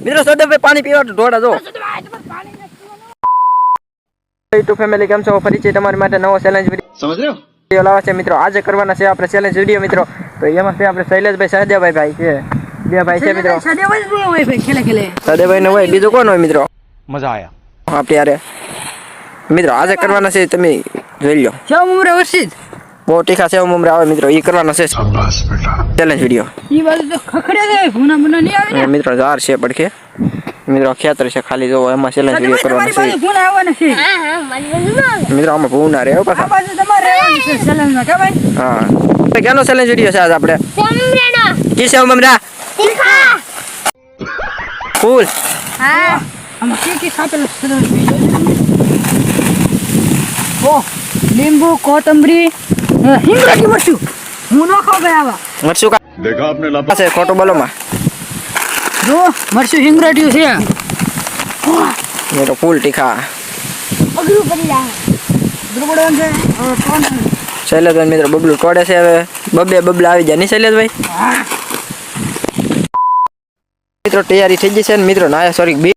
મિત્રો સૌદભાઈ પાણી પીવા ઢોળા જો યુટ્યુબ ફેમિલી કેમ છો ફરી છે તમારી માટે નવો ચેલેન્જ સમજ રહ્યો વિડીયો લાવે છે મિત્રો આજે કરવાના છે આપણે ચેલેન્જ વિડીયો મિત્રો તો એમાં છે આપણે શૈલેષભાઈ સહદેવભાઈ ભાઈ છે બે ભાઈ છે મિત્રો સહદેવભાઈ નો હોય બીજો કોણ હોય મિત્રો મજા આયા આપણે યારે મિત્રો આજે કરવાના છે તમે જોઈ લો શેવ ઉમરે વર્ષિત બહુ તીખા શેવ ઉમરે આવે મિત્રો એ કરવાના છે ચેલેન્જ વિડીયો એ બાજુ તો ખખડે છે ભૂના ભૂના અને મિત્રો ઝાડ છે પડખે મિત્રો ખેતર છે ખાલી જોવો એમાં ચેલેન્જ વીડિયો કરવાનો છે. મિત્રો આમાં ભૂલ ના રહ્યો હા. કેનો ચેલેન્જ વીડિયો છે આજ આપણે? કી છે મમરા ફૂલ. લીંબુ કોથમરી હિંગડા કી મરચું હું નો ખાવ ગયા મરચું દેખા આપને લાપા ખોટો બોલો માં જો મરચું હિંગરાટ્યું છે. મિત્રો ફૂલ તીખા. દ્રુબડન છે. હવે કોણ છે? શૈલેષભાઈ મિત્રો બબલું તોડે છે હવે. બબે બબલા આવી જાય. નહીં શૈલેષભાઈ મિત્રો તૈયારી થઈ ગઈ છે ને મિત્રો ના સોરી બે